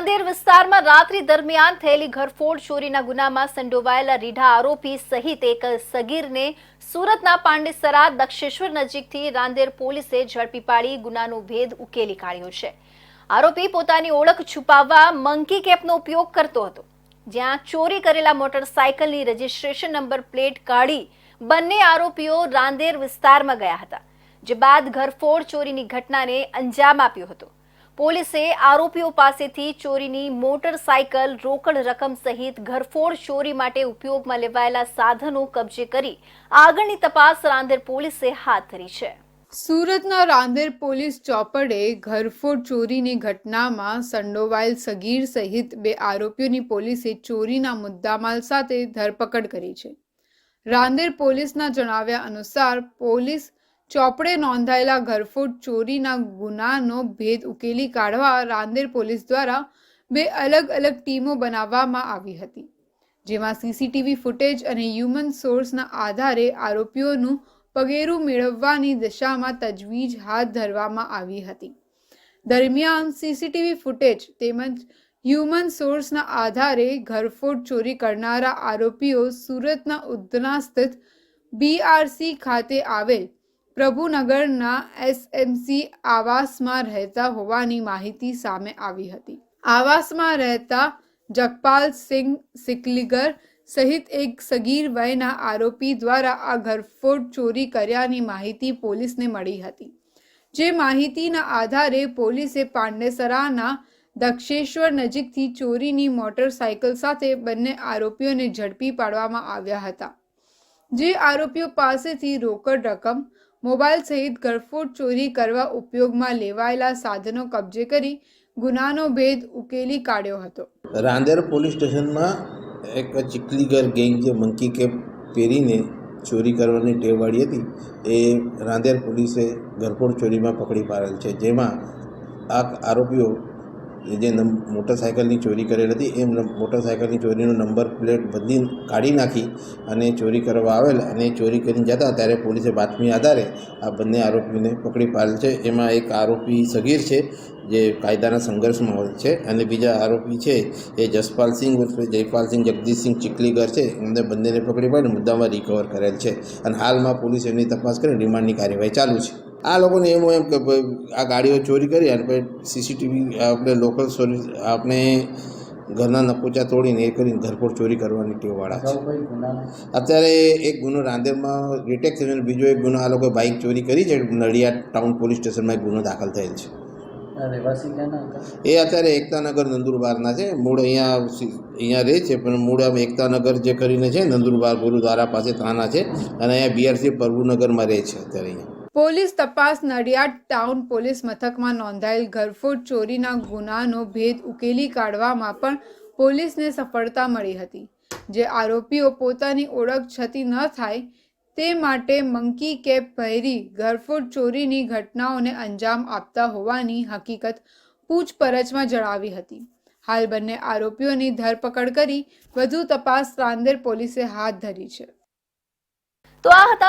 રાંદેર વિસ્તારમાં રાત્રિ દરમિયાન થયેલી ઘરફોડ, ચોરીના ગુનામાં સંડોવાયેલા રીઢા આરોપી સહિત એક સગીરને સુરતના પાંડેસરા દક્ષેશ્વર નજીકથી રાંદેર પોલીસે ઝડપી પાડી ગુનાનો ભેદ ઉકેલી કાઢ્યો છે. આરોપી પોતાની ઓળખ છુપાવવા મંકી કેપનો ઉપયોગ કરતો હતો. જ્યાં ચોરી કરેલા મોટરસાયકલની રજિસ્ટ્રેશન નંબર પ્લેટ કાઢી બંને આરોપીઓ રાંદેર વિસ્તારમાં ગયા હતા, જે બાદ ઘરફોડ, ચોરીની ઘટનાને અંજામ આપ્યો હતો. પોલીસે આરોપીઓ પાસેથી ચોરીની મોટરસાયકલ, રોકડ રકમ સહિત ઘરફોડ ચોરી માટે ઉપયોગમાં લેવાયેલા સાધનો કબજે કરી આગળની તપાસ રાંદેર પોલીસે હાથ ધરી છે. સુરતના રાંદેર પોલીસ ચોપડે ઘરફોડ ચોરીની ઘટનામાં સંડોવાયેલ સગીર સહિત બે આરોપીઓની પોલીસે ચોરીના મુદ્દામાલ સાથે ધરપકડ કરી છે. રાંદેર પોલીસના જણાવ્યા અનુસાર પોલીસ ચોપડે નોંધાયેલા ઘરફોડ ચોરીના ગુનાનો ભેદ ઉકેલી કાઢવા રાંદેર પોલીસ દ્વારા બે અલગ અલગ ટીમો બનાવવામાં આવી હતી, જેમાં સીસીટીવી ફૂટેજ અને હ્યુમન સોર્સના આધારે આરોપીઓનું પગેરું મેળવવાની દિશામાં તજવીજ હાથ ધરવામાં આવી હતી. દરમિયાન સીસીટીવી ફૂટેજ તેમજ હ્યુમન સોર્સના આધારે ઘરફોડ ચોરી કરનારા આરોપીઓ સુરતના ઉધના સ્થિત બીઆરસી ખાતે આવેલ પ્રભુનગરના એસએમસી આવાસમાં રહેતા હોવાની માહિતી સામે આવી હતી. આવાસમાં રહેતા જગપાલ સિંહ સિકલીગર સહિત એક સગીર વયના આરોપી દ્વારા આ ઘરફોડ ચોરી કર્યાની માહિતી પોલીસને મળી હતી. જે માહિતીના આધારે પોલીસે પાંડેસરાના દક્ષેશ્વર નજીકથી ચોરીની મોટરસાયકલ સાથે બંને આરોપીઓને ઝડપી પાડવામાં આવ્યા હતા. જે આરોપીઓ પાસેથી રોકડ રકમ મોબાઈલ સહિત ઘરફોડ ચોરી કરવા ઉપયોગમાં લેવાયેલા સાધનો કબજે કરી ગુનાનો ભેદ ઉકેલી કાઢ્યો હતો. રાંદેર પોલીસ સ્ટેશનમાં એક ચીખલીગર ગેંગ જે મંકી કેપ પહેરીને ચોરી કરવાની ટેવવાળી હતી, એ રાંદેર પોલીસે ઘરફોડ ચોરીમાં પકડી પાડેલ છે. જેમાં આ આરોપીઓ જે મોટરસાયકલની ચોરી કરેલ હતી, એ મોટરસાયકલની ચોરીનો નંબર પ્લેટ બદલી કાઢી નાખી અને ચોરી કરવા આવેલ અને ચોરી કરીને જતા ત્યારે પોલીસે બાતમી આધારે આ બંને આરોપીને પકડી પાડેલ છે. એમાં એક આરોપી સગીર છે, જે કાયદાના સંઘર્ષમાં હોય છે અને બીજા આરોપી છે, એ જસપાલસિંહ ઉર્ફે જયપાલસિંહ જગદીશસિંહ ચીખલીગર છે. એમને બંનેને પકડી પાડીને મુદ્દામાં રિકવર કરેલ છે અને હાલમાં પોલીસ એમની તપાસ કરીને રિમાન્ડની કાર્યવાહી ચાલુ છે. આ લોકોને એમ એમ કે ભાઈ આ ગાડીઓ ચોરી કરી અને પછી સીસીટીવી આપણે લોકલ સોરી આપણે ઘરના નકોચા તોડીને એ કરીને ઘરપોર ચોરી કરવાની ટેવવાળા છે. અત્યારે એક ગુનો રાંદેરમાં રિટેક થયો અને બીજો એક ગુનો આ લોકોએ બાઇક ચોરી કરી છે નડિયાદ ટાઉન પોલીસ સ્ટેશનમાં એક ગુનો દાખલ થયેલ છે. એ અત્યારે એકતાનગર નંદુરબારના છે. મૂળ અહીંયા અહીંયા રહે છે પણ મૂળ આમ એકતાનગર જે કરીને છે નંદુરબાર ગુરુદ્વારા પાસે ત્યાંના છે અને અહીંયા બીઆરસી પ્રભુનગરમાં રહે છે અત્યારે અહીંયા. પોલીસ તપાસ નડિયાદ ટાઉન પોલીસ મથકમાં નોંધાયેલ ઘરફોડ ચોરીના ગુનાનો ભેદ ઉકેલી કાઢવામાં પણ પોલીસને સફળતા મળી હતી. જે આરોપીઓ પોતાની ઓળખ છતી ન થાય તે માટે મંકી કેપ પહેરી ઘરફોડ ચોરીની ઘટનાઓને અંજામ આપતા હોવાની હકીકત પૂછપરછમાં જણાવી હતી. હાલ બંને આરોપીઓની ધરપકડ કરી વધુ તપાસ રાંદેર પોલીસે હાથ ધરી છે. તો આ હતા